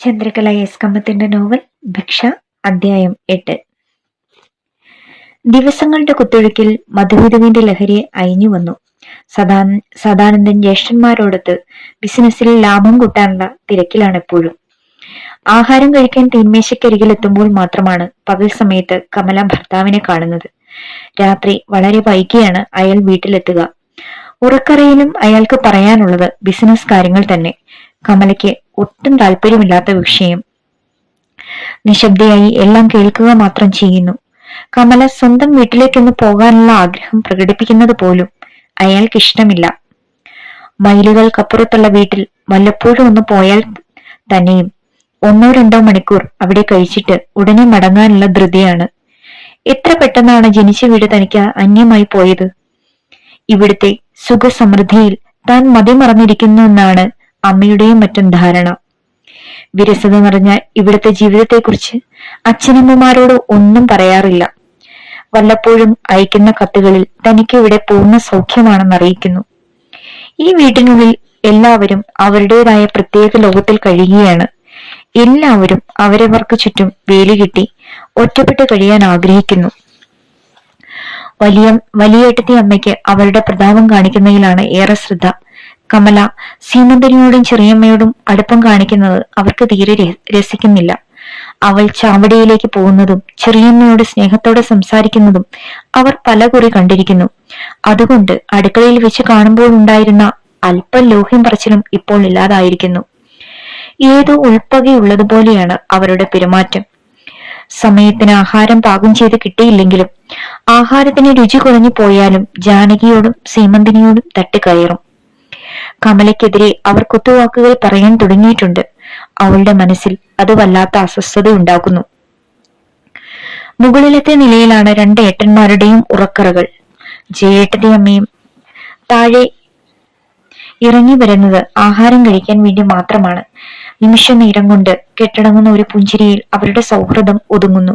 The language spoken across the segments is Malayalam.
ചന്ദ്രകല എസ് കമ്മത്തിന്റെ നോവൽ ഭിക്ഷ അധ്യായം എട്ട്. ദിവസങ്ങളുടെ കുത്തൊഴുക്കിൽ മധുവിധുവിന്റെ ലഹരി അയഞ്ഞു വന്നു. സദാ സദാനന്ദൻ ജ്യേഷ്ഠന്മാരോടൊത്ത് ബിസിനസ്സിൽ ലാഭം കൂട്ടാനുള്ള തിരക്കിലാണ് എപ്പോഴും ആഹാരം കഴിക്കാൻ തീന്മേശക്കരികിലെത്തുമ്പോൾ മാത്രമാണ് പകൽ സമയത്ത് കമല ഭർത്താവിനെ കാണുന്നത്. രാത്രി വളരെ വൈകിയാണ് അയാൾ വീട്ടിലെത്തുക. ഉറക്കറയിലും അയാൾക്ക് പറയാനുള്ളത് ബിസിനസ് കാര്യങ്ങൾ തന്നെ. കമലയ്ക്ക് ഒട്ടും താല്പര്യമില്ലാത്ത വിഷയം. നിശബ്ദയായി എല്ലാം കേൾക്കുക മാത്രം ചെയ്യുന്നു. കമല സ്വന്തം വീട്ടിലേക്കൊന്ന് പോകാനുള്ള ആഗ്രഹം പ്രകടിപ്പിക്കുന്നത് പോലും അയാൾക്ക് ഇഷ്ടമില്ല. മൈലുകൾക്കപ്പുറത്തുള്ള വീട്ടിൽ വല്ലപ്പോഴും ഒന്ന് പോയാൽ തന്നെയും ഒന്നോ രണ്ടോ മണിക്കൂർ അവിടെ കഴിച്ചിട്ട് ഉടനെ മടങ്ങാനുള്ള ധൃതിയാണ്. എത്ര പെട്ടെന്നാണ് ജനിച്ച വീട് തനിക്ക് അന്യമായി പോയത്? ഇവിടുത്തെ സുഖസമൃദ്ധിയിൽ താൻ മതിമറന്നിരിക്കുന്നു എന്നാണ് അമ്മയുടെയും മറ്റും ധാരണ. വിരസത നിറഞ്ഞ ഇവിടുത്തെ ജീവിതത്തെക്കുറിച്ച് അച്ഛനമ്മമാരോട് ഒന്നും പറയാറില്ല. വല്ലപ്പോഴും അയക്കുന്ന കത്തുകളിൽ തനിക്ക് ഇവിടെ പൂർണ സൗഖ്യമാണെന്ന് അറിയിക്കുന്നു. ഈ വീട്ടിനുള്ളിൽ എല്ലാവരും അവരുടേതായ പ്രത്യേക ലോകത്തിൽ കഴിയുകയാണ്. എല്ലാവരും അവരവർക്ക് ചുറ്റും വേലി കിട്ടി ഒറ്റപ്പെട്ട് കഴിയാൻ ആഗ്രഹിക്കുന്നു. വലിയ വലിയേട്ടത്തി അമ്മയ്ക്ക് അവരുടെ പ്രതാപം കാണിക്കുന്നതിലാണ് ഏറെ ശ്രദ്ധ. കമല സീമന്തനിയോടും ചെറിയമ്മയോടും അടുപ്പം കാണിക്കുന്നത് അവർക്ക് തീരെ രസിക്കുന്നില്ല. അവൾ ചാവടിയിലേക്ക് പോകുന്നതും ചെറിയമ്മയോട് സ്നേഹത്തോടെ സംസാരിക്കുന്നതും അവർ പലകുറി കണ്ടിരിക്കുന്നു. അതുകൊണ്ട് അടുക്കളയിൽ വെച്ച് കാണുമ്പോൾ ഉണ്ടായിരുന്ന അല്പം ലോഹ്യം പറച്ചിലും ഇപ്പോൾ ഇല്ലാതായിരിക്കുന്നു. ഏതോ ഉൾപ്പകയുള്ളതുപോലെയാണ് അവരുടെ പെരുമാറ്റം. സമയത്തിന് ആഹാരം പാകം ചെയ്ത് കിട്ടിയില്ലെങ്കിലും ആഹാരത്തിന് രുചി കുറഞ്ഞു പോയാലും ജാനകിയോടും സീമന്തിനിയോടും തട്ടിക്കയറും കമലയ്ക്കെതിരെ അവർ കുത്തുവാക്കുകൾ പറയാൻ തുടങ്ങിയിട്ടുണ്ട്. അവളുടെ മനസ്സിൽ അത് വല്ലാത്ത അസ്വസ്ഥത ഉണ്ടാക്കുന്നു. മുകളിലത്തെ നിലയിലാണ് രണ്ട് ഏട്ടന്മാരുടെയും ഉറക്കറകൾ. ജയേട്ടന്റെ അമ്മയും താഴെ ഇറങ്ങി വരുന്നത് ആഹാരം കഴിക്കാൻ വേണ്ടി മാത്രമാണ്. നിമിഷ നേരം കൊണ്ട് കെട്ടടങ്ങുന്ന ഒരു പുഞ്ചിരിയിൽ അവരുടെ സൗഹൃദം ഒതുങ്ങുന്നു.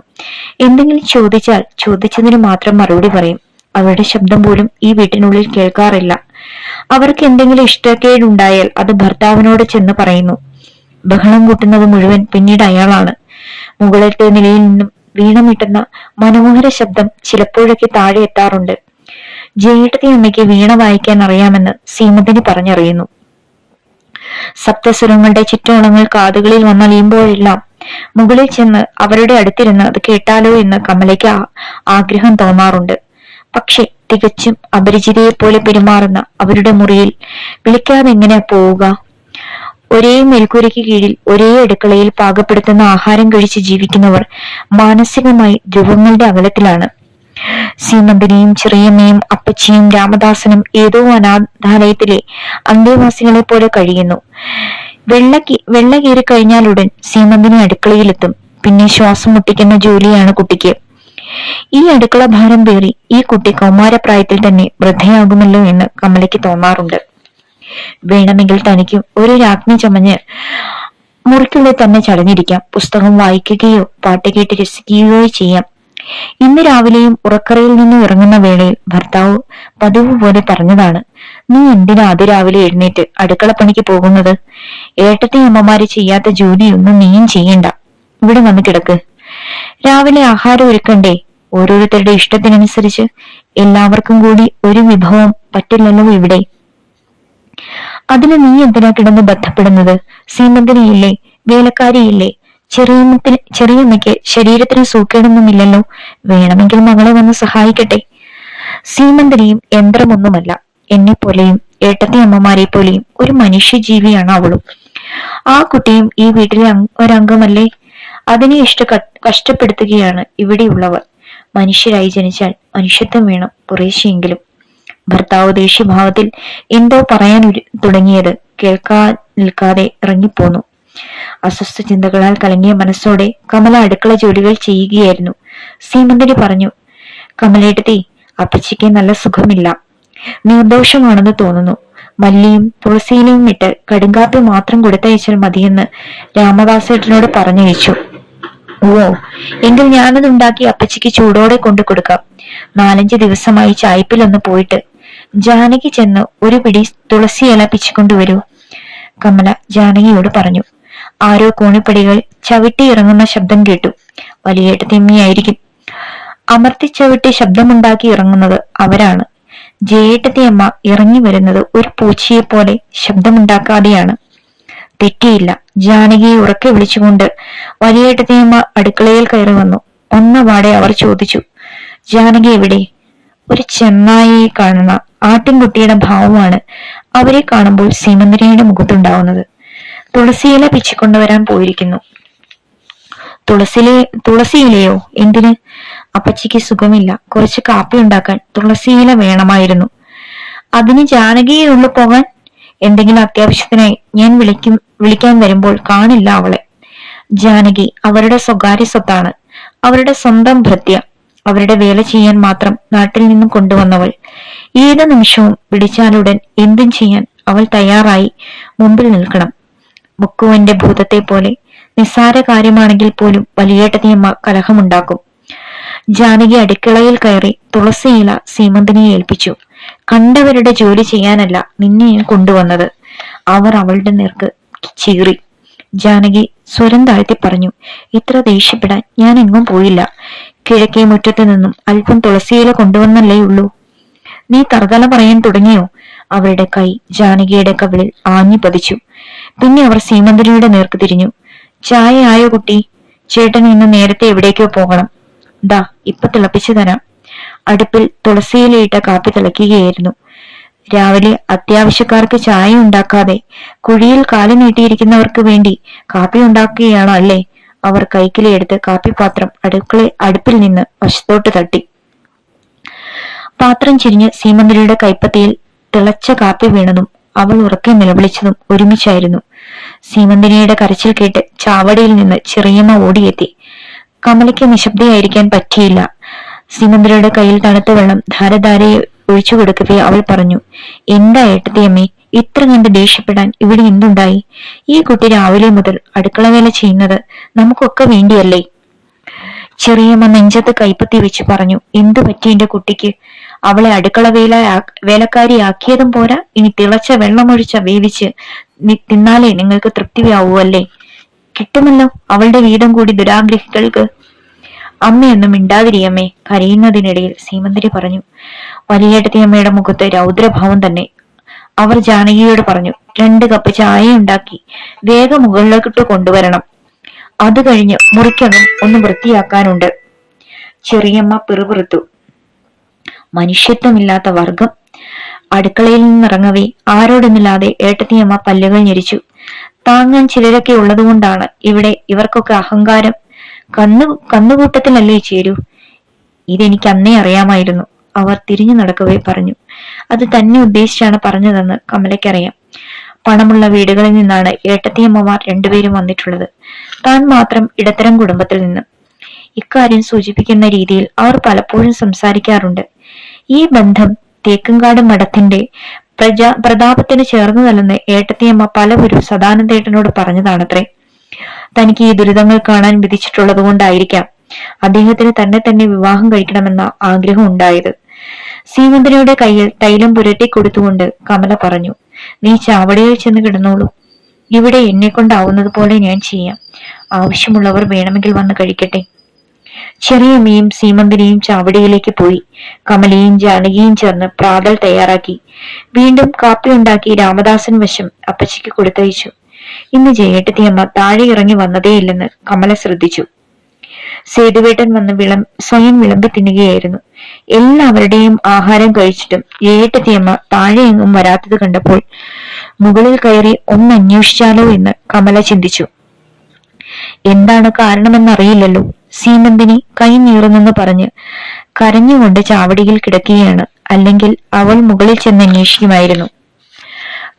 എന്തെങ്കിലും ചോദിച്ചാൽ ചോദിച്ചതിന് മാത്രം മറുപടി പറയും. അവരുടെ ശബ്ദം പോലും ഈ വീട്ടിനുള്ളിൽ കേൾക്കാറില്ല. അവർക്ക് എന്തെങ്കിലും ഇഷ്ടക്കേടുണ്ടായാൽ അത് ഭർത്താവിനോട് ചെന്ന് പറയുന്നു. ബഹളം കൂട്ടുന്നത് മുഴുവൻ പിന്നീട് അയാളാണ്. മുകളിലത്തെ നിലയിൽ നിന്നും വീണമിട്ടുന്ന മനോഹര ശബ്ദം ചിലപ്പോഴൊക്കെ താഴെ എത്താറുണ്ട്. ജയേട്ടത്തി അമ്മയ്ക്ക് വീണ വായിക്കാൻ അറിയാമെന്ന് സീമന്തിന് പറഞ്ഞറിയുന്നു. സപ്തസ്വരങ്ങളുടെ ചുറ്റോളങ്ങൾ കാതുകളിൽ വന്നലിയുമ്പോഴെല്ലാം മുകളിൽ ചെന്ന് അവരുടെ അടുത്തിരുന്ന് അത് കേട്ടാലോ എന്ന് കമലയ്ക്ക് ആഗ്രഹം തോന്നാറുണ്ട്. പക്ഷെ തികച്ചും അപരിചിതയെ പോലെ പെരുമാറുന്ന അവരുടെ മുറിയിൽ വിളിക്കാതെ എങ്ങനെ പോവുക? ഒരേ മേൽക്കൂരയ്ക്ക് കീഴിൽ ഒരേ അടുക്കളയിൽ പാകപ്പെടുത്തുന്ന ആഹാരം കഴിച്ച് ജീവിക്കുന്നവർ മാനസികമായി ധ്രുവങ്ങളുടെ അകലത്തിലാണ്. സീമന്തിനിയും ചെറിയമ്മയും അപ്പച്ചിയും രാമദാസനും ഏതോ അനാഥാലയത്തിലെ അന്തേവാസികളെ പോലെ കഴിയുന്നു. വെള്ള വെള്ള കീറി കഴിഞ്ഞാലുടൻ സീമന്തിനി അടുക്കളയിലെത്തും. പിന്നെ ശ്വാസം മുട്ടിക്കുന്ന ജോലിയാണ് കുട്ടിക്ക്. ഈ അടുക്കള ഭാരം പേറി ഈ കുട്ടി കൗമാരപ്രായത്തിൽ തന്നെ വൃദ്ധയാകുമല്ലോ എന്ന് കമലയ്ക്ക് തോന്നാറുണ്ട്. വേണമെങ്കിൽ തനിക്ക് ഒരു രാജ്ഞി ചമഞ്ഞ് മുറിക്കുള്ളിൽ തന്നെ ചടഞ്ഞിരിക്കാം പുസ്തകം വായിക്കുകയോ പാട്ട് കേട്ട് രസിക്കുകയോ ചെയ്യാം. ഇന്ന് രാവിലെയും ഉറക്കറയിൽ നിന്ന് ഇറങ്ങുന്ന വേളയിൽ ഭർത്താവ് പതിവ് പോലെ പറഞ്ഞതാണ് നീ എന്തിനാ അതിരാവിലെ എഴുന്നേറ്റ് അടുക്കള പണിക്ക് പോകുന്നത്? ഏട്ടത്തെ അമ്മമാര് ചെയ്യാത്ത ജോലിയൊന്നും നീയും ചെയ്യണ്ട. ഇവിടെ വന്ന് കിടക്ക്. രാവിലെ ആഹാരം ഒരുക്കണ്ടേ? ഓരോരുത്തരുടെ ഇഷ്ടത്തിനനുസരിച്ച് എല്ലാവർക്കും കൂടി ഒരു വിഭവം പറ്റില്ലല്ലോ ഇവിടെ. അതിന് നീ എന്തിനാ കിടന്ന് ബന്ധപ്പെടുന്നത് സീമന്തിനിയില്ലേ വേലക്കാരിയില്ലേ? ചെറിയമ്മത്തിന് ചെറിയമ്മയ്ക്ക് ശരീരത്തിന് സൂക്കേടൊന്നുമില്ലല്ലോ? വേണമെങ്കിൽ മകളെ വന്ന് സഹായിക്കട്ടെ. സീമന്തിനിയും യന്ത്രമൊന്നുമല്ല. എന്നെ പോലെയും ഏട്ടത്തെ അമ്മമാരെ പോലെയും ഒരു മനുഷ്യജീവിയാണ് അവളും. ആ കുട്ടിയും ഈ വീട്ടിലെ ഒരംഗമല്ലേ? അതിനെ ഇഷ്ട കഷ്ടപ്പെടുത്തുകയാണ് ഇവിടെയുള്ളവർ. മനുഷ്യരായി ജനിച്ചാൽ മനുഷ്യത്വം വേണം കുറേശ്ശെങ്കിലും ഭർത്താവ് ദേഷ്യഭാവത്തിൽ എന്തോ പറയാൻ തുടങ്ങിയത് കേൾക്കാൻ നിൽക്കാതെ ഇറങ്ങിപ്പോന്നു. അസ്വസ്ഥ ചിന്തകളാൽ കലങ്ങിയ മനസ്സോടെ കമല അടുക്കള ജോലികൾ ചെയ്യുകയായിരുന്നു. സീമന്തിരി പറഞ്ഞു കമലേട്ടത്തി അപ്പച്ചിക്ക് നല്ല സുഖമില്ല. നിർദോഷമാണെന്ന് തോന്നുന്നു. മല്ലിയും തുളസിയിലും ഇട്ട് കടുങ്കാപ്പി മാത്രം കൊടുത്തയച്ചാൽ മതിയെന്ന് രാമദാസേട്ടനോട് പറഞ്ഞയച്ചു. ഓ എങ്കിൽ ഞാനത് ഉണ്ടാക്കി അപ്പച്ചിക്ക് ചൂടോടെ കൊണ്ടു കൊടുക്കാം. നാലഞ്ച് ദിവസമായി ചായ്പിലൊന്ന് പോയിട്ട്. ജാനകി ചെന്ന് ഒരു പിടി തുളസി ഇല പിച്ചുകൊണ്ടുവരൂ കമല ജാനകിയോട് പറഞ്ഞു. ആരോ കോണിപ്പടികൾ ചവിട്ടി ഇറങ്ങുന്ന ശബ്ദം കേട്ടു. വലിയേട്ടത്തിയമ്മയായിരിക്കും അമർത്തി ചവിട്ടി ശബ്ദമുണ്ടാക്കി ഇറങ്ങുന്നത് അവരാണ്. ജയേട്ടത്തിയമ്മ ഇറങ്ങി വരുന്നത് ഒരു പൂച്ചയെ പോലെ ശബ്ദമുണ്ടാക്കാതെയാണ്. തെറ്റിയില്ല. ജാനകിയെ ഉറക്കെ വിളിച്ചുകൊണ്ട് വലിയേട്ടത്തിയമ്മ അടുക്കളയിൽ കയറി വന്നു. ഒന്നപാടെ അവർ ചോദിച്ചു ജാനകി എവിടെ? ഒരു ചെന്നായിയെ കാണുന്ന ആട്ടിൻകുട്ടിയുടെ ഭാവമാണ് അവരെ കാണുമ്പോൾ സീമന്തിരിയുടെ മുഖത്തുണ്ടാവുന്നത്. തുളസിയില പിച്ചിക്കൊണ്ടുവരാൻ പോയിരിക്കുന്നു. തുളസിലെ തുളസിയിലയോ? എന്തിന്? അപ്പച്ചിക്ക് സുഖമില്ല. കുറച്ച് കാപ്പി ഉണ്ടാക്കാൻ തുളസിയില വേണമായിരുന്നു. അതിന് ജാനകിയെ ഉള്ളു പോകാൻ എന്തെങ്കിലും അത്യാവശ്യത്തിനായി ഞാൻ വിളിക്കും വിളിക്കാൻ വരുമ്പോൾ കാണില്ല അവളെ. ജാനകി അവരുടെ സ്വകാര്യ സ്വത്താണ്. അവരുടെ സ്വന്തം ഭൃത്യ. അവരുടെ വേല ചെയ്യാൻ മാത്രം നാട്ടിൽ നിന്നും കൊണ്ടുവന്നവൾ. ഏത് നിമിഷവും പിടിച്ചാലുടൻ എന്തും ചെയ്യാൻ അവൾ തയ്യാറായി മുമ്പിൽ നിൽക്കണം. മുക്കുവന്റെ ഭൂതത്തെ പോലെ നിസ്സാര കാര്യമാണെങ്കിൽ പോലും വലിയേട്ടത്തിയമ്മ കലഹമുണ്ടാക്കും. ജാനകി അടുക്കളയിൽ കയറി തുളസിയില സീമന്തിനെ ഏൽപ്പിച്ചു. കണ്ടവരുടെ ജോലി ചെയ്യാനല്ല നിന്നെ ഞാൻ കൊണ്ടുവന്നത്. അവർ അവളുടെ നേർക്ക് ചീറി. ജാനകി സ്വരം താഴ്ത്തി പറഞ്ഞു ഇത്ര ദേഷ്യപ്പെടാൻ ഞാൻ എങ്ങും പോയില്ല. കിഴക്കേ മുറ്റത്ത് നിന്നും അല്പം തുളസിയില കൊണ്ടുവന്നല്ലേ ഉള്ളൂ. നീ തർകല പറയാൻ തുടങ്ങിയോ? അവരുടെ കൈ ജാനകിയുടെ കവിളിൽ ആഞ്ഞു പതിച്ചു. പിന്നെ അവർ സീമന്തിരിയുടെ നേർക്ക് തിരിഞ്ഞു. ചായ ആയോ കുട്ടി? ചേട്ടൻ ഇന്ന് നേരത്തെ എവിടേക്കോ പോകണം. ദാ ഇപ്പൊ തിളപ്പിച്ചു തരാം. അടുപ്പിൽ തുളസിയിലിട്ട കാപ്പി തിളയ്ക്കുകയായിരുന്നു. രാവിലെ അത്യാവശ്യക്കാർക്ക് ചായ ഉണ്ടാക്കാതെ കുഴിയിൽ കാലു നീട്ടിയിരിക്കുന്നവർക്ക് വേണ്ടി കാപ്പി ഉണ്ടാക്കുകയാണോ അല്ലേ? അവർ കൈക്കിലെടുത്ത് കാപ്പിപ്പാത്രം അടുക്കള അടുപ്പിൽ നിന്ന് വശത്തോട്ട് തട്ടി. പാത്രം ചിരിഞ്ഞ് സീമന്തിരിയുടെ കൈപ്പത്തിയിൽ തിളച്ച കാപ്പി വീണതും അവൾ ഉറക്കെ നിലവിളിച്ചതും ഒരുമിച്ചായിരുന്നു. സീമന്തിനിയുടെ കരച്ചിൽ കേട്ട് ചാവടിയിൽ നിന്ന് ചെറിയമ്മ ഓടിയെത്തി. കമലയ്ക്ക് നിശബ്ദയായിരിക്കാൻ പറ്റിയില്ല. സീമന്തിരിയുടെ കയ്യിൽ തണുത്ത വെള്ളം ധാരധാരയെ ഒഴിച്ചു കൊടുക്കവേ അവൾ പറഞ്ഞു എന്താ ഏട്ടത്തിയമ്മേ ഇത്ര കണ്ട് ദേഷ്യപ്പെടാൻ ഇവിടെ എന്തുണ്ടായി? ഈ കുട്ടി രാവിലെ മുതൽ അടുക്കള വേല ചെയ്യുന്നത് നമുക്കൊക്കെ വേണ്ടിയല്ലേ? ചെറിയമ്മ നെഞ്ചത്ത് കൈപ്പത്തി വെച്ച് പറഞ്ഞു എന്തു പറ്റി എന്റെ കുട്ടിക്ക്? അവളെ അടുക്കള വേല വേലക്കാരിയാക്കിയതും പോരാ? ഇനി തിളച്ച വെള്ളമൊഴിച്ച വേവിച്ച് തിന്നാലേ നിങ്ങൾക്ക് തൃപ്തിയാവൂവല്ലേ കിട്ടുമല്ലോ അവളുടെ വീടും കൂടി ദുരാഗ്രഹികൾക്ക്. അമ്മയൊന്നും മിണ്ടാതിരിയമ്മേ കരയുന്നതിനിടയിൽ സീമന്തിരി പറഞ്ഞു. വലിയേട്ടത്തി അമ്മയുടെ മുഖത്ത് രൗദ്രഭാവം തന്നെ. അവർ ജാനകിയോട് പറഞ്ഞു രണ്ട് കപ്പ് ചായ ഉണ്ടാക്കി വേഗം മുകളിലേക്കിട്ട് കൊണ്ടുവരണം. അത് കഴിഞ്ഞ് മുറിക്കകം ഒന്ന് വൃത്തിയാക്കാനുണ്ട്. ചെറിയമ്മ പിറുപിറുത്തു. മനുഷ്യത്വമില്ലാത്ത വർഗം. അടുക്കളയിൽ നിന്നിറങ്ങവേ ആരോടൊന്നില്ലാതെ ഏട്ടത്തിയമ്മ പല്ലുകൾ ഞെരിച്ചു. താങ്ങാൻ ചിലരൊക്കെ ഉള്ളതുകൊണ്ടാണ് ഇവിടെ ഇവർക്കൊക്കെ അഹങ്കാരം കന്നു കണ്ണുകൂട്ടത്തിലല്ലേ ചേരൂ? ഇതെനിക്ക് അന്നേ അറിയാമായിരുന്നു. അവർ തിരിഞ്ഞു നടക്കവേ പറഞ്ഞു. അത് തന്നെ ഉദ്ദേശിച്ചാണ് പറഞ്ഞതെന്ന് കമലയ്ക്കറിയാം. പണമുള്ള വീടുകളിൽ നിന്നാണ് ഏട്ടത്തിയമ്മമാർ രണ്ടുപേരും വന്നിട്ടുള്ളത്. താൻ മാത്രം ഇടത്തരം കുടുംബത്തിൽ നിന്ന്. ഇക്കാര്യം സൂചിപ്പിക്കുന്ന രീതിയിൽ അവർ പലപ്പോഴും സംസാരിക്കാറുണ്ട്. ഈ ബന്ധം തേക്കുംകാട് മഠത്തിന്റെ പ്രജാ പ്രതാപത്തിന് ചേർന്നതല്ലെന്ന് ഏട്ടത്തിയമ്മ പലവരും സദാനന്ദേട്ടനോട് പറഞ്ഞതാണത്രേ. തനിക്ക് ഈ ദുരിതങ്ങൾ കാണാൻ വിധിച്ചിട്ടുള്ളത് കൊണ്ടായിരിക്കാം അദ്ദേഹത്തിന് തന്നെ തന്നെ വിവാഹം കഴിക്കണമെന്ന ആഗ്രഹം ഉണ്ടായത്. സീമന്തനയുടെ കയ്യിൽ തൈലം പുരട്ടി കൊടുത്തുകൊണ്ട് കമല പറഞ്ഞു നീ ചാവടിയിൽ ചെന്ന് കിടന്നോളൂ. ഇവിടെ എന്നെ കൊണ്ടാവുന്നത് പോലെ ഞാൻ ചെയ്യാം. ആവശ്യമുള്ളവർ വേണമെങ്കിൽ വന്ന് കഴിക്കട്ടെ. ചെറിയമ്മയും സീമന്തിനെയും ചാവടിയിലേക്ക് പോയി. കമലയും ജാനകിയും ചേർന്ന് പ്രാതൽ തയ്യാറാക്കി. വീണ്ടും കാപ്പി ഉണ്ടാക്കി രാമദാസൻ വശം അപ്പച്ചിക്ക് കൊടുത്തയച്ചു. ഇന്ന് ജയേട്ടത്തിയമ്മ താഴെ ഇറങ്ങി വന്നതേയില്ലെന്ന് കമല ശ്രദ്ധിച്ചു. സേതുവേട്ടൻ വന്ന് വിളം സ്വയം വിളമ്പി തിന്നുകയായിരുന്നു. എല്ലാവരുടെയും ആഹാരം കഴിച്ചിട്ടും ജയേട്ടത്തിയമ്മ താഴെ എങ്ങും വരാത്തത് കണ്ടപ്പോൾ മുകളിൽ കയറി ഒന്ന് അന്വേഷിച്ചാലോ എന്ന് കമല ചിന്തിച്ചു. എന്താണ് കാരണമെന്നറിയില്ലല്ലോ. സീമന്തിനി കൈ നീറുന്നെന്ന് പറഞ്ഞ് കരഞ്ഞുകൊണ്ട് ചാവടിയിൽ കിടക്കുകയാണ്. അല്ലെങ്കിൽ അവൾ മുകളിൽ ചെന്ന് അന്വേഷിക്കുമായിരുന്നു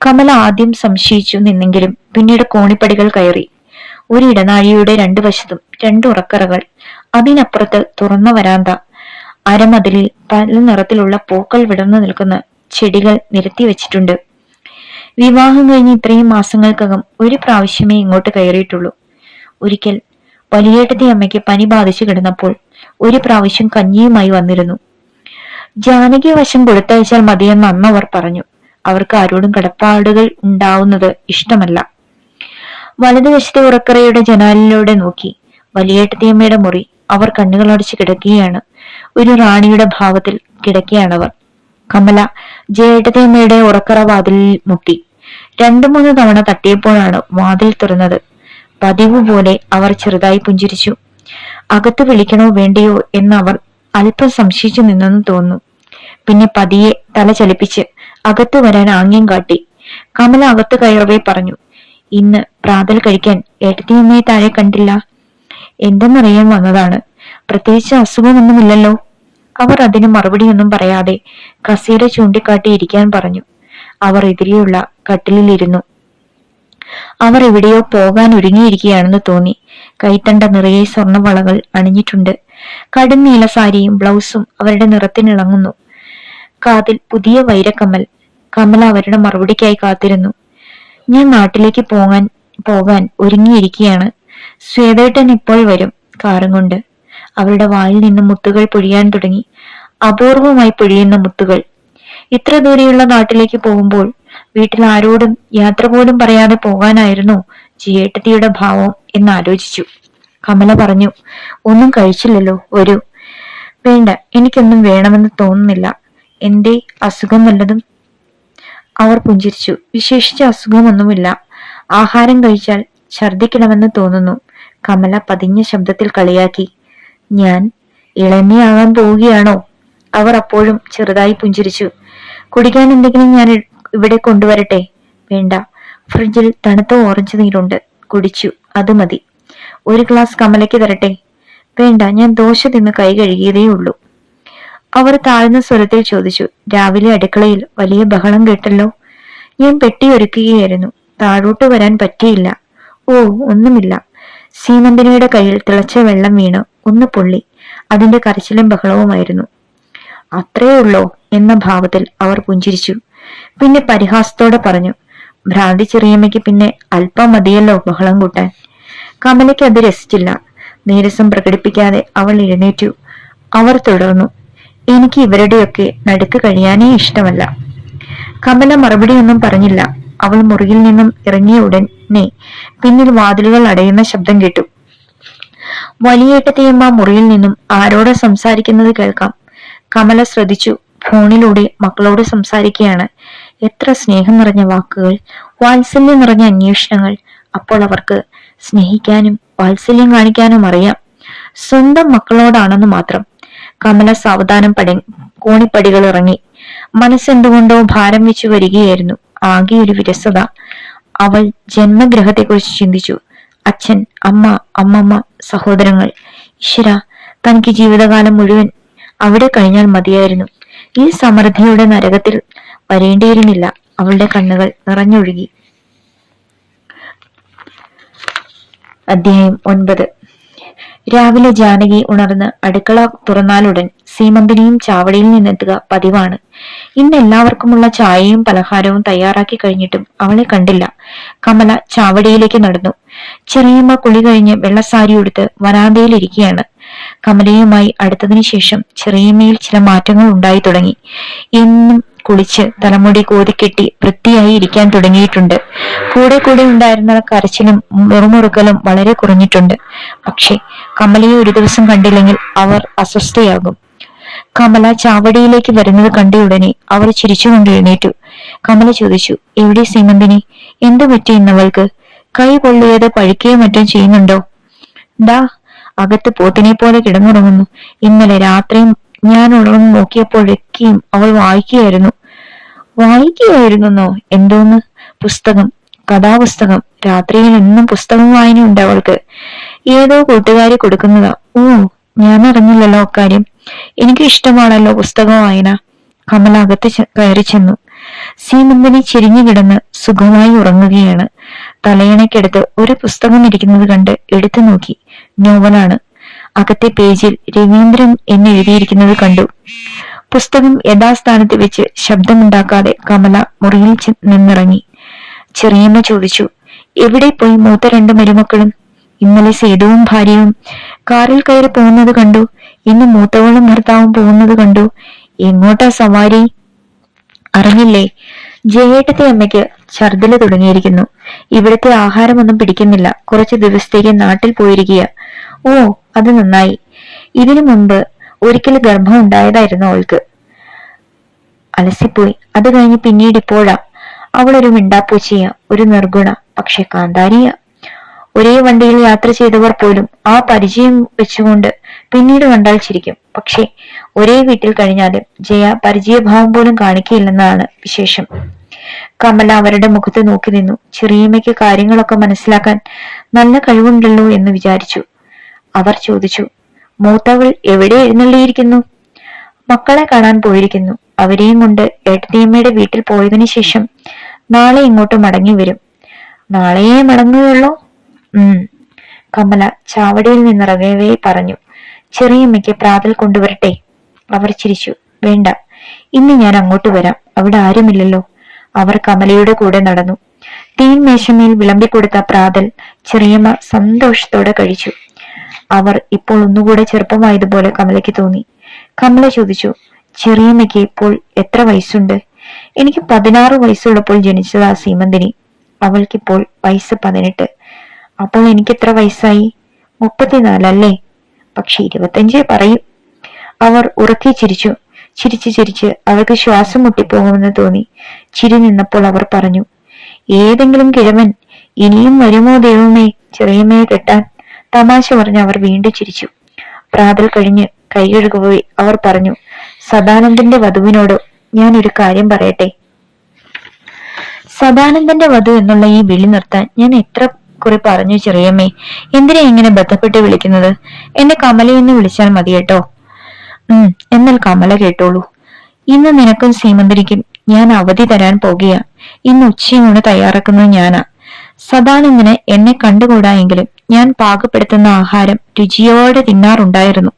കമല ആദ്യം സംശയിച്ചു നിന്നെങ്കിലും പിന്നീട് കോണിപ്പടികൾ കയറി. ഒരു ഇടനാഴിയുടെ രണ്ടു വശത്തും രണ്ട് ഉറക്കറകൾ. അതിനപ്പുറത്ത് തുറന്ന വരാന്ത. അരമതിലിൽ പല നിറത്തിലുള്ള പൂക്കൾ വിടർന്നു നിൽക്കുന്ന ചെടികൾ നിരത്തി വെച്ചിട്ടുണ്ട്. വിവാഹം കഴിഞ്ഞ് ഇത്രയും മാസങ്ങൾക്കകം ഒരു പ്രാവശ്യമേ ഇങ്ങോട്ട് കയറിയിട്ടുള്ളൂ. ഒരിക്കൽ വലിയേട്ടത്തി അമ്മയ്ക്ക് പനി ബാധിച്ചു കിടന്നപ്പോൾ ഒരു പ്രാവശ്യം കഞ്ഞിയുമായി വന്നിരുന്നു. ജാനകി വശം കൊടുത്തയച്ചാൽ മതിയെന്ന് അന്ന് അവർ പറഞ്ഞു. അവർക്ക് ആരോടും കടപ്പാടുകൾ ഉണ്ടാവുന്നത് ഇഷ്ടമല്ല. വലതുവശത്തെ ഉറക്കറയുടെ ജനാലിലൂടെ നോക്കി വലിയേട്ടത്തിയമ്മയുടെ മുറി അവർ കണ്ണുകളടച്ച് കിടക്കുകയാണ്. ഒരു റാണിയുടെ ഭാവത്തിൽ കിടക്കുകയാണവർ. കമല ജയേട്ടത്തിയമ്മയുടെ ഉറക്കറ വാതിലിൽ മുട്ടി. രണ്ടു മൂന്ന് തവണ തട്ടിയപ്പോഴാണ് വാതിൽ തുറന്നത്. പതിവ് പോലെ അവർ ചെറുതായി പുഞ്ചിരിച്ചു. അകത്ത് വിളിക്കണോ വേണ്ടയോ എന്ന് അവർ അല്പം സംശയിച്ചു നിന്നെന്ന് തോന്നുന്നു. പിന്നെ പതിയെ തല ചലിപ്പിച്ച് അകത്തു വരാൻ ആംഗ്യം കാട്ടി. കമല അകത്ത് കയറവേ പറഞ്ഞു ഇന്ന് പ്രാതൽ കഴിക്കാൻ ഏട്ടത്തിയമ്മയെ താഴെ കണ്ടില്ല. എന്തെന്നറിയാൻ വന്നതാണ്. പ്രത്യേകിച്ച് അസുഖമൊന്നുമില്ലല്ലോ. അവർ അതിന് മറുപടിയൊന്നും പറയാതെ കസീര ചൂണ്ടിക്കാട്ടി ഇരിക്കാൻ പറഞ്ഞു. അവർ എതിരെയുള്ള കട്ടിലിലിരുന്നു. അവർ എവിടെയോ പോകാൻ ഒരുങ്ങിയിരിക്കുകയാണെന്ന് തോന്നി. കൈത്തണ്ട നിറയെ സ്വർണവളകൾ അണിഞ്ഞിട്ടുണ്ട്. കടും നീല സാരിയും ബ്ലൗസും അവരുടെ നിറത്തിനിളങ്ങുന്നു. കാതിൽ പുതിയ വൈരക്കമ്മൽ കമല അവരുടെ മറുപടിക്കായി കാത്തിരുന്നു. ഞാൻ നാട്ടിലേക്ക് പോകാൻ പോകാൻ ഒരുങ്ങിയിരിക്കുകയാണ്. ശ്വേതേട്ടൻ ഇപ്പോൾ വരും കാറും കൊണ്ട്. അവരുടെ വായിൽ നിന്ന് മുത്തുകൾ പൊഴിയാൻ തുടങ്ങി. അപൂർവമായി പൊഴിയുന്ന മുത്തുകൾ. ഇത്ര ദൂരെയുള്ള നാട്ടിലേക്ക് പോകുമ്പോൾ വീട്ടിൽ ആരോടും യാത്ര പോലും പറയാതെ പോകാനായിരുന്നു ജിയേട്ടത്തിയുടെ ഭാവം എന്ന് ആലോചിച്ചു. കമല പറഞ്ഞു ഒന്നും കഴിച്ചില്ലല്ലോ ഒരു വേണ്ട എനിക്കൊന്നും വേണമെന്ന് തോന്നുന്നില്ല. എന്റെ അസുഖം വല്ലതും അവർ പുഞ്ചിരിച്ചു. വിശേഷിച്ച അസുഖമൊന്നുമില്ല. ആഹാരം കഴിച്ചാൽ ഛർദിക്കണമെന്ന് തോന്നുന്നു. കമല പതിഞ്ഞ ശബ്ദത്തിൽ കളിയാക്കി. ഞാൻ ഇളമയാകാൻ പോവുകയാണോ? അവർ അപ്പോഴും ചെറുതായി പുഞ്ചിരിച്ചു. കുടിക്കാൻ എന്തെങ്കിലും ഞാൻ ഇവിടെ കൊണ്ടുവരട്ടെ? വേണ്ട. ഫ്രിഡ്ജിൽ തണുത്ത ഓറഞ്ച് നീരുണ്ട്. കുടിച്ചു. അത് മതി. ഒരു ഗ്ലാസ് കമലയ്ക്ക് തരട്ടെ? വേണ്ട. ഞാൻ ദോശ തിന്ന് കൈ കഴുകിയതേ ഉള്ളൂ അവർ താഴ്ന്ന സ്വരത്തിൽ ചോദിച്ചു രാവിലെ അടുക്കളയിൽ വലിയ ബഹളം കേട്ടല്ലോ? ഞാൻ പെട്ടി ഒരുക്കുകയായിരുന്നു. താഴോട്ട് വരാൻ പറ്റിയില്ല. ഓ ഒന്നുമില്ല. സീമന്തിനിയുടെ കയ്യിൽ തിളച്ച വെള്ളം വീണ് ഒന്ന് പൊള്ളി. അതിന്റെ കരച്ചിലും ബഹളവുമായിരുന്നു. അത്രയേ ഉള്ളോ? എന്ന ഭാവത്തിൽ അവർ പുഞ്ചിരിച്ചു. പിന്നെ പരിഹാസത്തോടെ പറഞ്ഞു ഭ്രാന്തി ചെറിയമ്മയ്ക്ക് പിന്നെ അല്പം മതിയല്ലോ ബഹളം കൂട്ടാൻ. കമലയ്ക്ക് അത് രസിച്ചില്ല. നീരസം പ്രകടിപ്പിക്കാതെ അവൾ എഴുന്നേറ്റു. അവർ തുടർന്നു എനിക്ക് ഇവരുടെയൊക്കെ നടുക്ക് കഴിയാനേ ഇഷ്ടമല്ല. കമല മറുപടിയൊന്നും പറഞ്ഞില്ല. അവൾ മുറിയിൽ നിന്നും ഇറങ്ങിയ ഉടനെ പിന്നിൽ വാതിലുകൾ അടയുന്ന ശബ്ദം കേട്ടു. വലിയേട്ടത്തെയമ്മ മുറിയിൽ നിന്നും ആരോട് സംസാരിക്കുന്നത് കേൾക്കാം. കമല ശ്രദ്ധിച്ചു. ഫോണിലൂടെ മക്കളോട് സംസാരിക്കുകയാണ്. എത്ര സ്നേഹം നിറഞ്ഞ വാക്കുകൾ വാത്സല്യം നിറഞ്ഞ അന്വേഷണങ്ങൾ. അപ്പോൾ അവർക്ക് സ്നേഹിക്കാനും വാത്സല്യം കാണിക്കാനും അറിയാം. സ്വന്തം മക്കളോടാണെന്ന് മാത്രം. കമല സാവധാനം പടി കോണിപ്പടികൾ ഇറങ്ങി. മനസ്സെന്തുകൊണ്ടോ ഭാരം വെച്ചു വരികയായിരുന്നു. ആകെ ഒരു വിരസത. അവൾ ജന്മഗ്രഹത്തെക്കുറിച്ച് ചിന്തിച്ചു. അച്ഛൻ അമ്മ അമ്മമ്മ സഹോദരങ്ങൾ. ഈശ്വര തനിക്ക് ജീവിതകാലം മുഴുവൻ അവിടെ കഴിഞ്ഞാൽ മതിയായിരുന്നു. ഈ സമൃദ്ധിയുടെ നരകത്തിൽ വരേണ്ടിയിരുന്നില്ല. അവളുടെ കണ്ണുകൾ നിറഞ്ഞൊഴുകി. അധ്യായം ഒൻപത്. രാവിലെ ജാനകി ഉണർന്ന് അടുക്കള തുറന്നാലുടൻ സീമന്തിനിയും ചാവടിയിൽ നിന്നെത്തുക പതിവാണ്. ഇന്ന് എല്ലാവർക്കുമുള്ള ചായയും പലഹാരവും തയ്യാറാക്കി കഴിഞ്ഞിട്ടും അവളെ കണ്ടില്ല. കമല ചാവടിയിലേക്ക് നടന്നു. ചെറിയമ്മ കുളി കഴിഞ്ഞ് വെള്ളസാരി ഉടുത്ത് വരാന്തയിൽ ഇരിക്കുകയാണ് കമലയുമായി അടുത്തതിനു ശേഷം ചെറിയമ്മയിൽ ചില മാറ്റങ്ങൾ ഉണ്ടായി തുടങ്ങി. എന്നും കുളിച്ച് തലമുടി കോതിക്കെട്ടി വൃത്തിയായി ഇരിക്കാൻ തുടങ്ങിയിട്ടുണ്ട്. കൂടെ കൂടെ ഉണ്ടായിരുന്ന കരച്ചിലും മുറുമുറുക്കലും വളരെ കുറഞ്ഞിട്ടുണ്ട്. പക്ഷേ കമലയെ ഒരു ദിവസം കണ്ടില്ലെങ്കിൽ അവർ അസ്വസ്ഥയാകും. കമല ചാവടിയിലേക്ക് വരുന്നത് കണ്ടയുടനെ അവർ ചിരിച്ചുകൊണ്ട് എഴുന്നേറ്റു. കമല ചോദിച്ചു എവിടെ സീമന്തിനി എന്തു പറ്റി ഇന്നവൾക്ക്? കൈ പൊള്ളിയത് പഴുക്കുകയും മറ്റും ചെയ്യുന്നുണ്ടോ? ഡാ അകത്ത് പോത്തിനെ പോലെ കിടന്നുറങ്ങുന്നു. ഇന്നലെ രാത്രിയും ഞാൻ ഉണർന്നു നോക്കിയപ്പോഴൊക്കെയും അവൾ വായിക്കുകയായിരുന്നു. വായിക്കുകയായിരുന്നെന്നോ എന്തോന്ന്? പുസ്തകം. കഥാപുസ്തകം. രാത്രിയിൽ എന്നും പുസ്തകം വായനയുണ്ട് അവൾക്ക്. ഏതോ കൂട്ടുകാരി കൊടുക്കുന്നതാ. ഓ ഞാൻ അറിഞ്ഞില്ലല്ലോ അക്കാര്യം. എനിക്ക് ഇഷ്ടമാണല്ലോ പുസ്തക വായന. കമല അകത്ത് കയറി ചെന്നു. സീമന്തിനി ചിരിഞ്ഞു കിടന്ന് സുഖമായി ഉറങ്ങുകയാണ്. തലയണയ്ക്കടുത്ത് ഒരു പുസ്തകം ഇരിക്കുന്നത് കണ്ട് എടുത്തു നോക്കി. നോവലാണ്. അകത്തെ പേജിൽ രവീന്ദ്രൻ എന്ന് എഴുതിയിരിക്കുന്നത് കണ്ടു. പുസ്തകം യഥാസ്ഥാനത്ത് വെച്ച് ശബ്ദമുണ്ടാക്കാതെ കമല മുറിയിൽ നിന്നിറങ്ങി. ചെറിയമ്മ ചോദിച്ചു എവിടെ പോയി മൂത്ത രണ്ട് മരുമക്കളും? ഇന്നലെ സേതുവും ഭാര്യയും കാറിൽ കയറി പോകുന്നത് കണ്ടു. ഇന്ന് മൂത്തവളും ഭർത്താവും പോകുന്നത് കണ്ടു. എങ്ങോട്ടാ സവാരി? അറിഞ്ഞില്ലേ? ജയേട്ടത്തെ അമ്മയ്ക്ക് ഛർദിൽ തുടങ്ങിയിരിക്കുന്നു. ഇവിടുത്തെ ആഹാരമൊന്നും പിടിക്കുന്നില്ല. കുറച്ച് ദിവസത്തേക്ക് നാട്ടിൽ പോയിരിക്കുക ഓ അത് നന്നായി. ഇതിനു മുൻപ് ഒരിക്കൽ ഗർഭം ഉണ്ടായതായിരുന്നു അവൾക്ക് അലസിപ്പോയി. അത് കഴിഞ്ഞ് പിന്നീട് ഇപ്പോഴാ. അവളൊരു മിണ്ടാപ്പൂച്ചിയ ഒരു നിർഗുണ പക്ഷെ കാന്താരിയ. ഒരേ വണ്ടിയിൽ യാത്ര ചെയ്തവർ പോലും ആ പരിചയം വെച്ചുകൊണ്ട് പിന്നീട് കണ്ടാൽ ചിരിക്കും. പക്ഷേ ഒരേ വീട്ടിൽ കഴിഞ്ഞാലും ജയ പരിചയഭാവം പോലും കാണിക്കയില്ലെന്നാണ് വിശേഷം. കമല അവരുടെ മുഖത്ത് നോക്കി നിന്നു. ചെറിയമ്മയ്ക്ക് കാര്യങ്ങളൊക്കെ മനസ്സിലാക്കാൻ നല്ല കഴിവുണ്ടല്ലോ എന്ന് വിചാരിച്ചു. അവർ ചോദിച്ചു മൂത്തവൾ എവിടെ എഴുന്നള്ളിയിരിക്കുന്നു? മക്കളെ കാണാൻ പോയിരിക്കുന്നു. അവരെയും കൊണ്ട് ഏട്ടത്തിയമ്മയുടെ വീട്ടിൽ പോയതിനു ശേഷം നാളെ ഇങ്ങോട്ട് മടങ്ങി വരും. നാളെയേ മടങ്ങുകയുള്ളൂ? ഉം. കമല ചാവടിയിൽ നിന്നിറങ്ങവേ പറഞ്ഞു ചെറിയമ്മയ്ക്ക് പ്രാതൽ കൊണ്ടുവരട്ടെ. അവർ ചിരിച്ചു വേണ്ട ഇന്ന് ഞാൻ അങ്ങോട്ട് വരാം. അവിടെ ആരുമില്ലല്ലോ. അവർ കമലയുടെ കൂടെ നടന്നു. തീൻ മേശമേൽ വിളമ്പിക്കൊടുത്ത പ്രാതൽ ചെറിയമ്മ സന്തോഷത്തോടെ കഴിച്ചു. അവർ ഇപ്പോൾ ഒന്നുകൂടെ ചെറുപ്പമായതുപോലെ കമലയ്ക്ക് തോന്നി. കമല ചോദിച്ചു ചെറിയമ്മയ്ക്ക് ഇപ്പോൾ എത്ര വയസ്സുണ്ട്? എനിക്ക് പതിനാറ് വയസ്സുള്ളപ്പോൾ ജനിച്ചതാ സീമന്തിനി. അവൾക്കിപ്പോൾ വയസ്സ് പതിനെട്ട്. അപ്പോൾ എനിക്ക് എത്ര വയസ്സായി മുപ്പത്തിനാലല്ലേ പക്ഷെ ഇരുപത്തഞ്ചേ പറയും. അവർ ഉറക്കി ചിരിച്ചു. ചിരിച്ചു ചിരിച്ച് അവൾക്ക് ശ്വാസം മുട്ടിപ്പോകുമെന്ന് തോന്നി. ചിരി നിന്നപ്പോൾ അവർ പറഞ്ഞു ഏതെങ്കിലും കിഴവൻ ഇനിയും വരുമോ ദൈവമേ? ചെറിയമ്മയെ കെട്ടാൻ. തമാശ പറഞ്ഞ് അവർ വീണ്ടും ചിരിച്ചു. പ്രാതൽ കഴിഞ്ഞ് കൈകഴുകുപോയി അവർ പറഞ്ഞു സദാനന്ദന്റെ വധുവിനോട് ഞാൻ ഒരു കാര്യം പറയട്ടെ? സദാനന്ദന്റെ വധു എന്നുള്ള ഈ വിളി നിർത്താൻ ഞാൻ എത്ര കുറി പറഞ്ഞു ചെറിയമ്മേ. എന്തിനാ ഇങ്ങനെ ബന്ധപ്പെട്ട് വിളിക്കുന്നത്? എന്നെ കമലയെന്ന് വിളിച്ചാൽ മതി കേട്ടോ. ഉം എന്നാൽ കമല കേട്ടോളൂ. ഇന്ന് നിനക്കും സീമന്തിരിക്കും ഞാൻ അവധി തരാൻ പോകുക ഇന്ന് ഉച്ചയൂണ് തയ്യാറാക്കുന്നത് ഞാനാ. സദാനന്ദന് എന്നെ കണ്ടുകൂടായെങ്കിലും ഞാൻ പാകപ്പെടുത്തുന്ന ആഹാരം രുചിയോടെ തിന്നാറുണ്ടായിരുന്നു.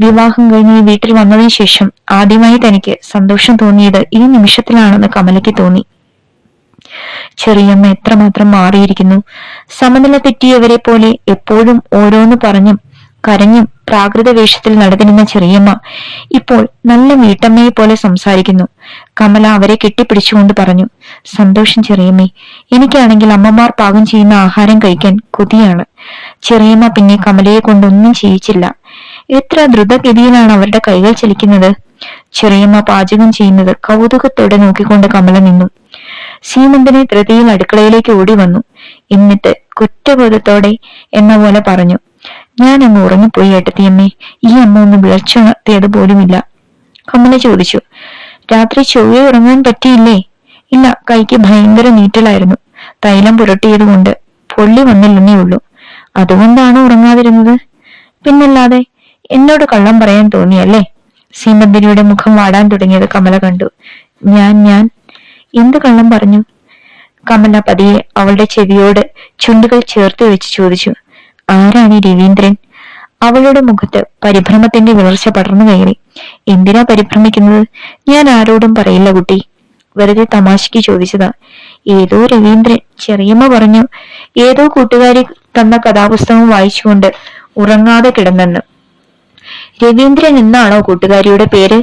വിവാഹം കഴിഞ്ഞ് വീട്ടിൽ വന്നതിന് ശേഷം ആദ്യമായി തനിക്ക് സന്തോഷം തോന്നിയത് ഈ നിമിഷത്തിലാണെന്ന് കമലയ്ക്ക് തോന്നി. ചെറിയമ്മ എത്രമാത്രം മാറിയിരിക്കുന്നു? സമനില തെറ്റിയവരെ പോലെ എപ്പോഴും ഓരോന്ന് പറഞ്ഞും കരഞ്ഞും പ്രാകൃത വേഷത്തിൽ നടന്നിരുന്ന ചെറിയമ്മ ഇപ്പോൾ നല്ല വീട്ടമ്മയെ പോലെ സംസാരിക്കുന്നു. കമല അവരെ കെട്ടിപ്പിടിച്ചുകൊണ്ട് പറഞ്ഞു സന്തോഷം ചെറിയമ്മേ. എനിക്കാണെങ്കിൽ അമ്മമാർ പാകം ചെയ്യുന്ന ആഹാരം കഴിക്കാൻ കൊതിയാണ്. ചെറിയമ്മ പിന്നെ കമലയെ കൊണ്ടൊന്നും ചെയ്യിച്ചില്ല. എത്ര ദ്രുതഗതിയിലാണ് അവരുടെ കൈകൾ ചലിക്കുന്നത്? ചെറിയമ്മ പാചകം ചെയ്യുന്നത് കൗതുകത്തോടെ നോക്കിക്കൊണ്ട് കമല നിന്നു. സീമന്തനെ ധൃതിയിൽ അടുക്കളയിലേക്ക് ഓടി വന്നു. എന്നിട്ട് കുറ്റബോധത്തോടെ എന്ന പോലെ പറഞ്ഞു ഞാൻ അങ്ങ് ഉറങ്ങിപ്പോയി ഏട്ടത്തിയമ്മേ ഈ അമ്മ ഒന്ന് വിളിച്ചുണർത്തിയത് പോലുമില്ല. കമല ചോദിച്ചു രാത്രി ചൊവ്വയെ ഉറങ്ങാൻ പറ്റിയില്ലേ? ഇല്ല കൈക്ക് ഭയങ്കര നീറ്റലായിരുന്നു. തൈലം പുരട്ടിയത് കൊണ്ട് പൊള്ളി വന്നില്ലെന്നേ ഉള്ളൂ. അതുകൊണ്ടാണ് ഉറങ്ങാതിരുന്നത്? പിന്നല്ലാതെ എന്നോട് കള്ളം പറയാൻ തോന്നിയല്ലേ? സീമന്തിരിയുടെ മുഖം വാടാൻ തുടങ്ങിയത് കമല കണ്ടു. ഞാൻ ഞാൻ. എന്ത് കള്ളം പറഞ്ഞു? കമല പതിയെ അവളുടെ ചെവിയോട് ചുണ്ടുകൾ ചേർത്ത് വെച്ച് ചോദിച്ചു ആരാണ് ഈ രവീന്ദ്രൻ? അവളുടെ മുഖത്ത് പരിഭ്രമത്തിന്റെ വിളർച്ച പടർന്നു കയറി. എന്തിനാ പരിഭ്രമിക്കുന്നത്? ഞാൻ ആരോടും പറയില്ല കുട്ടി. വെറുതെ തമാശയ്ക്ക് ചോദിച്ചതാ. ഏതോ രവീന്ദ്രൻ ചെറിയമ്മ പറഞ്ഞു ഏതോ കൂട്ടുകാരി തന്ന കഥാപുസ്തകം വായിച്ചുകൊണ്ട് ഉറങ്ങാതെ കിടന്നെന്ന്. രവീന്ദ്രൻ എന്നാണോ കൂട്ടുകാരിയുടെ പേര്?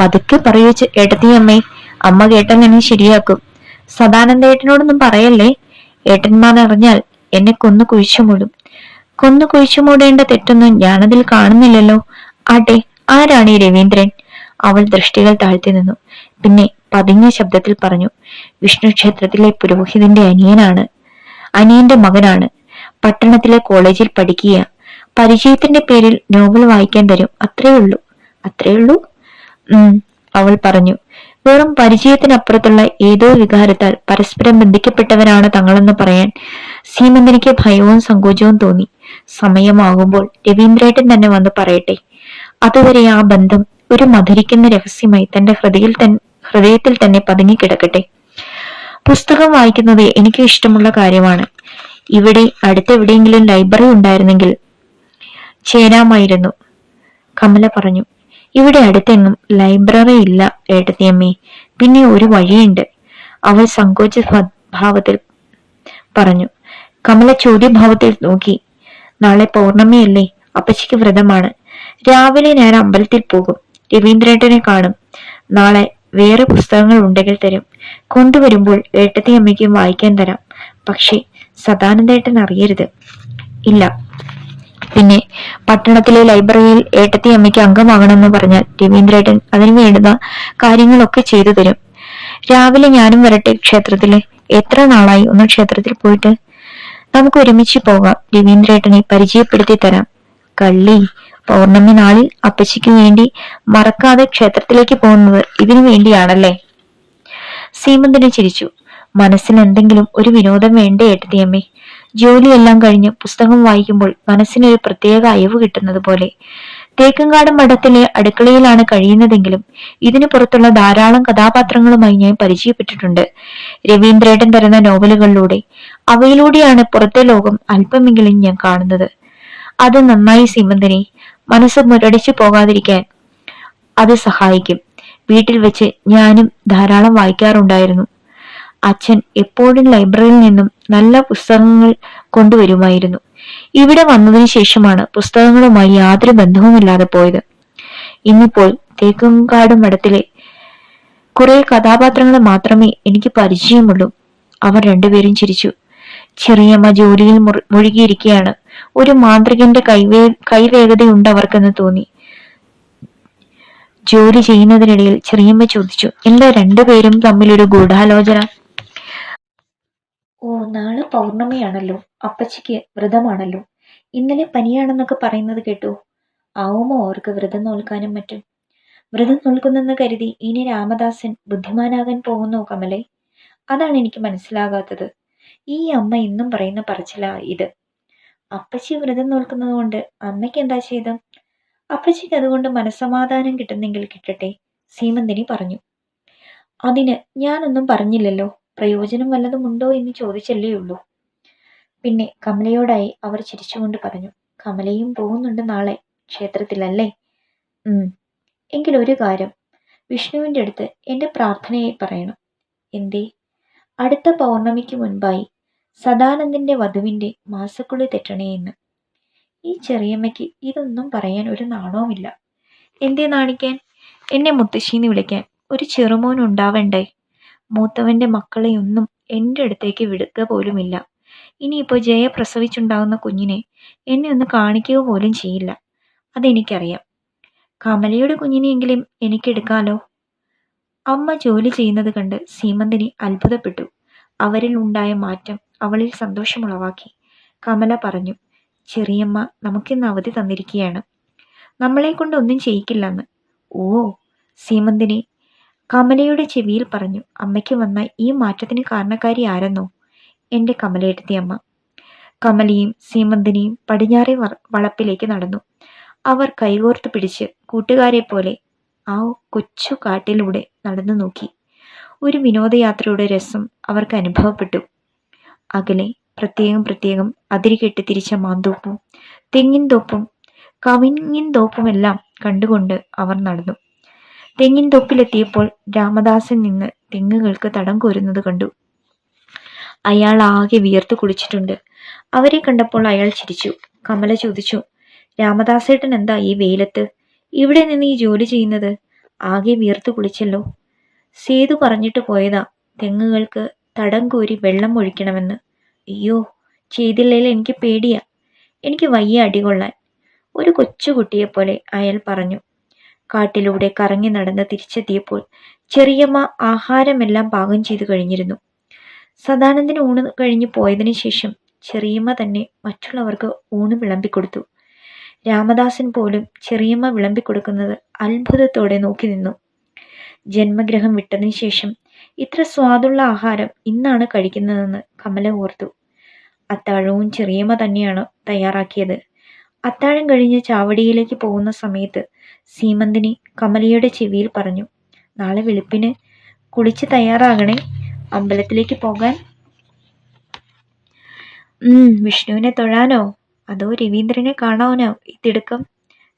പതുക്കെ പറയൂ ചെ- ഏട്ടത്തിയമ്മേ അമ്മ കേട്ടങ്ങനെ ശരിയാക്കും. സദാനന്ദേട്ടനോടൊന്നും പറയല്ലേ? ഏട്ടന്മാർ അറിഞ്ഞാൽ എന്നെ കൊന്നു കുഴിച്ചു മൂടും. കൊന്നു കുഴിച്ചു മൂടേണ്ട തെറ്റൊന്നും ഞാനതിൽ കാണുന്നില്ലല്ലോ. ആട്ടെ ആരാണ് ഈ രവീന്ദ്രൻ? അവൾ ദൃഷ്ടികൾ താഴ്ത്തി നിന്നു. പിന്നെ പതിഞ്ഞ ശബ്ദത്തിൽ പറഞ്ഞു വിഷ്ണു ക്ഷേത്രത്തിലെ പുരോഹിതന്റെ അനിയനാണ്. അനിയന്റെ മകനാണ്. പട്ടണത്തിലെ കോളേജിൽ പഠിക്കുക. പരിചയത്തിന്റെ പേരിൽ നോവൽ വായിക്കാൻ തരും അത്രേ ഉള്ളൂ. അത്രേ ഉള്ളൂ? ഉം അവൾ പറഞ്ഞു. വെറും പരിചയത്തിനപ്പുറത്തുള്ള ഏതോ വികാരത്താൽ പരസ്പരം ബന്ധിക്കപ്പെട്ടവരാണ് തങ്ങളെന്ന് പറയാൻ സീമന്തിനിക്ക് ഭയവും സങ്കോചവും തോന്നി. സമയമാകുമ്പോൾ രവീന്ദ്രേട്ടൻ തന്നെ വന്ന് പറയട്ടെ. അതുവരെ ആ ബന്ധം ഒരു മധുരിക്കുന്ന രഹസ്യമായി തന്റെ ഹൃദയിൽ തൻ ഹൃദയത്തിൽ തന്നെ പതുങ്ങിക്കിടക്കട്ടെ പുസ്തകം വായിക്കുന്നത് എനിക്ക് ഇഷ്ടമുള്ള കാര്യമാണ്. ഇവിടെ അടുത്തെവിടെയെങ്കിലും ലൈബ്രറി ഉണ്ടായിരുന്നെങ്കിൽ ചേരാമായിരുന്നു. കമല പറഞ്ഞു ഇവിടെ അടുത്തെങ്ങും ലൈബ്രറി ഇല്ല ഏട്ടത്തിയമ്മേ. പിന്നെ ഒരു വഴിയുണ്ട് അവൾ സങ്കോച ഭാവത്തിൽ പറഞ്ഞു. കമല ചോദ്യഭാവത്തിൽ നോക്കി നാളെ പൗർണമിയല്ലേ? അപ്പച്ചിക്ക് വ്രതമാണ്. രാവിലെ ഞാൻ അമ്പലത്തിൽ പോകും. രവീന്ദ്രേട്ടനെ കാണും. നാളെ വേറെ പുസ്തകങ്ങൾ ഉണ്ടെങ്കിൽ തരും. കൊണ്ടുവരുമ്പോൾ ഏട്ടത്തി അമ്മയ്ക്കും വായിക്കാൻ തരാം. പക്ഷേ സദാനന്ദേട്ടൻ അറിയരുത്. ഇല്ല. പിന്നെ പട്ടണത്തിലെ ലൈബ്രറിയിൽ ഏട്ടത്തി അമ്മയ്ക്ക് അംഗമാകണമെന്ന് പറഞ്ഞാൽ രവീന്ദ്രേട്ടൻ അതിന് വേണ്ടുന്ന കാര്യങ്ങളൊക്കെ ചെയ്തു തരും. രാവിലെ ഞാനും വരട്ടെ ക്ഷേത്രത്തിൽ. എത്ര നാളായി ഒന്ന് ക്ഷേത്രത്തിൽ പോയിട്ട്? നമുക്ക് ഒരുമിച്ച് പോകാം. രവീന്ദ്രേട്ടനെ പരിചയപ്പെടുത്തി തരാം. കള്ളി പൗർണമി നാളിൽ അപ്പച്ചിക്ക് വേണ്ടി മറക്കാതെ ക്ഷേത്രത്തിലേക്ക് പോകുന്നത് ഇതിനു വേണ്ടിയാണല്ലേ? സീമന്തിനെ ചിരിച്ചു. മനസ്സിൽ എന്തെങ്കിലും ഒരു വിനോദം വേണ്ടേ ഏട്ടത്തിയമ്മേ ജോലിയെല്ലാം കഴിഞ്ഞ് പുസ്തകം വായിക്കുമ്പോൾ മനസ്സിനൊരു പ്രത്യേക അയവ് കിട്ടുന്നത് പോലെ. തേക്കങ്കാട് മഠത്തിലെ അടുക്കളയിലാണ് കഴിയുന്നതെങ്കിലും ഇതിനു പുറത്തുള്ള ധാരാളം കഥാപാത്രങ്ങളുമായി ഞാൻ പരിചയപ്പെട്ടിട്ടുണ്ട്. രവീന്ദ്രേട്ടൻ തരുന്ന നോവലുകളിലൂടെ അവയിലൂടെയാണ് പുറത്തെ ലോകം അല്പമെങ്കിലും ഞാൻ കാണുന്നത്. അത് നന്നായി സീമന്തിനെ മനസ്സ് മുരടിച്ചു പോകാതിരിക്കാൻ അത് സഹായിക്കും. വീട്ടിൽ വെച്ച് ഞാനും ധാരാളം വായിക്കാറുണ്ടായിരുന്നു. അച്ഛൻ എപ്പോഴും ലൈബ്രറിയിൽ നിന്നും നല്ല പുസ്തകങ്ങൾ കൊണ്ടുവരുമായിരുന്നു. ഇവിടെ വന്നതിന് ശേഷമാണ് പുസ്തകങ്ങളുമായി യാതൊരു ബന്ധവുമില്ലാതെ പോയത്. ഇന്നിപ്പോൾ തേക്കുംകാട് മഠത്തിലെ കുറെ കഥാപാത്രങ്ങൾ മാത്രമേ എനിക്ക് പരിചയമുള്ളൂ. അവർ രണ്ടുപേരും ചിരിച്ചു. ചെറിയമ്മ ജോലിയിൽ മുഴുകിയിരിക്കുകയാണ് ഒരു മാന്ത്രികന്റെ കൈവേ കൈവേഗതയുണ്ട് അവർക്കെന്ന് തോന്നി. ജോലി ചെയ്യുന്നതിനിടയിൽ ചെറിയമ്മ ചോദിച്ചു എന്താ രണ്ടുപേരും തമ്മിലൊരു ഗൂഢാലോചന? ഓ നാളെ പൗർണമിയാണല്ലോ. അപ്പച്ചിക്ക് വ്രതമാണല്ലോ. ഇന്നലെ പനിയാണെന്നൊക്കെ പറയുന്നത് കേട്ടു. ആവുമോ അവർക്ക് വ്രതം നോൽക്കാനും മറ്റും? വ്രതം നോൽക്കുന്നെന്ന് കരുതി ഇനി രാമദാസൻ ബുദ്ധിമാനാകാൻ പോകുന്നോ കമലെ? അതാണ് എനിക്ക് മനസ്സിലാകാത്തത്. ഈ അമ്മ ഇന്നും പറയുന്ന പറച്ചിലാ ഇത്. അപ്പച്ചി വ്രതം നോൽക്കുന്നത് കൊണ്ട് അമ്മയ്ക്ക് എന്താ ചെയ്തം അപ്പച്ചിക്ക് അതുകൊണ്ട് മനസ്സമാധാനം കിട്ടുന്നെങ്കിൽ കിട്ടട്ടെ സീമന്തിനി പറഞ്ഞു. അതിന് ഞാനൊന്നും പറഞ്ഞില്ലല്ലോ പ്രയോജനം വല്ലതും ഉണ്ടോ എന്ന് ചോദിച്ചല്ലേ ഉള്ളൂ. പിന്നെ കമലയോടായി അവർ ചിരിച്ചുകൊണ്ട് പറഞ്ഞു കമലയും പോകുന്നുണ്ട് നാളെ ക്ഷേത്രത്തിലല്ലേ? ഉം എങ്കിലൊരു കാര്യം വിഷ്ണുവിന്റെ അടുത്ത് എന്റെ പ്രാർത്ഥനയായി പറയണം. എന്തേ? അടുത്ത പൗർണമിക്ക് മുൻപായി സദാനന്ദന്റെ വധുവിന്റെ മാസക്കുളി തെറ്റണേ എന്ന്. ഈ ചെറിയമ്മയ്ക്ക് ഇതൊന്നും പറയാൻ ഒരു നാണവുമില്ല. എന്തേ നാണിക്കാൻ? എന്നെ മുത്തശ്ശീന്ന് വിളിക്കാൻ. ഒരു ചെറുമോൻ ഉണ്ടാവണ്ടേ? മൂത്തവന്റെ മക്കളെയൊന്നും എന്റെ അടുത്തേക്ക് വിടുക പോലുമില്ല. ഇനിയിപ്പോൾ ജയ പ്രസവിച്ചുണ്ടാകുന്ന കുഞ്ഞിനെ എന്നെ ഒന്ന് കാണിക്കുക പോലും ചെയ്യില്ല. അതെനിക്കറിയാം. കമലയുടെ കുഞ്ഞിനെയെങ്കിലും എനിക്കെടുക്കാലോ? അമ്മ ജോലി ചെയ്യുന്നത് കണ്ട് സീമന്തിനി അത്ഭുതപ്പെട്ടു. അവരിൽ ഉണ്ടായ മാറ്റം അവളിൽ സന്തോഷമുളവാക്കി കമല പറഞ്ഞു ചെറിയമ്മ നമുക്കിന്ന് അവധി തന്നിരിക്കുകയാണ്. നമ്മളെ കൊണ്ട് ഒന്നും ചെയ്യിക്കില്ലെന്ന്. ഓ സീമന്തിനെ. കമലയുടെ ചെവിയിൽ പറഞ്ഞു അമ്മയ്ക്ക് വന്ന ഈ മാറ്റത്തിന് കാരണക്കാരി ആരെന്നോ? എന്റെ കമലയെടുത്തി അമ്മ. കമലയും സീമന്തിനെയും പടിഞ്ഞാറെ വളപ്പിലേക്ക് നടന്നു. അവർ കൈകോർത്ത് പിടിച്ച് കൂട്ടുകാരെ പോലെ ആ കൊച്ചു കാട്ടിലൂടെ നടന്നു നോക്കി. ഒരു വിനോദയാത്രയുടെ രസം അവർക്ക് അനുഭവപ്പെട്ടു. അകലെ പ്രത്യേകം പ്രത്യേകം അതിരുകെട്ടി തിരിച്ച മാന്തോപ്പും തെങ്ങിൻ തോപ്പും കവിങ്ങിൻ തോപ്പുമെല്ലാം കണ്ടുകൊണ്ട് അവർ നടന്നു. തെങ്ങിൻ തോപ്പിലെത്തിയപ്പോൾ രാമദാസൻ നിന്ന് തെങ്ങുകൾക്ക് തടം കോരുന്നത് കണ്ടു. അയാൾ ആകെ വിയർത്തു കുളിച്ചിട്ടുണ്ട്. അവരെ കണ്ടപ്പോൾ അയാൾ ചിരിച്ചു. കമല ചോദിച്ചു രാമദാസേട്ടൻ എന്താ ഈ വെയിലത്ത്? ഇവിടെ നിന്ന് ഈ ജോലി ചെയ്യുന്നത്? ആകെ വിയർത്തു കുളിച്ചല്ലോ. സേതു പറഞ്ഞിട്ട് പോയതാ തെങ്ങുകൾക്ക് തടം കോരി വെള്ളം ഒഴിക്കണമെന്ന്. അയ്യോ ചെയ്തില്ലേൽ എനിക്ക് പേടിയാ. എനിക്ക് വയ്യ അടികൊള്ളാൻ ഒരു കൊച്ചുകുട്ടിയെപ്പോലെ അയാൾ പറഞ്ഞു. കാട്ടിലൂടെ കറങ്ങി നടന്ന് തിരിച്ചെത്തിയപ്പോൾ ചെറിയമ്മ ആഹാരമെല്ലാം പാകം ചെയ്തു കഴിഞ്ഞിരുന്നു. സദാനന്ദന് ഊണ് കഴിഞ്ഞു പോയതിനു ശേഷം ചെറിയമ്മ തന്നെ മറ്റുള്ളവർക്ക് ഊണ് വിളമ്പിക്കൊടുത്തു. രാമദാസൻ പോലും ചെറിയമ്മ വിളമ്പിക്കൊടുക്കുന്നത് അത്ഭുതത്തോടെ നോക്കി നിന്നു. ജന്മഗ്രഹം വിട്ടതിനു ശേഷം ഇത്ര സ്വാദുള്ള ആഹാരം ഇന്നാണ് കഴിക്കുന്നതെന്ന് കമല ഓർത്തു. അത്താഴവും ചെറിയമ്മ തന്നെയാണ് തയ്യാറാക്കിയത്. അത്താഴം കഴിഞ്ഞ് ചാവടിയിലേക്ക് പോകുന്ന സമയത്ത് സീമന്തിനി കമലയുടെ ചെവിയിൽ പറഞ്ഞു നാളെ വെളുപ്പിന് കുളിച്ച് തയ്യാറാകണേ. അമ്പലത്തിലേക്ക് പോകാൻ? ഉം വിഷ്ണുവിനെ തൊഴാനോ? അതോ രവീന്ദ്രനെ കാണാനോ? ഈ തിടുക്കം?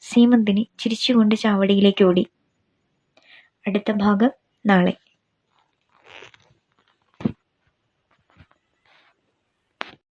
സീമന്തിനി ചിരിച്ചുകൊണ്ട് ചാവടിയിലേക്ക് ഓടി. അടുത്ത ഭാഗം നാളെ.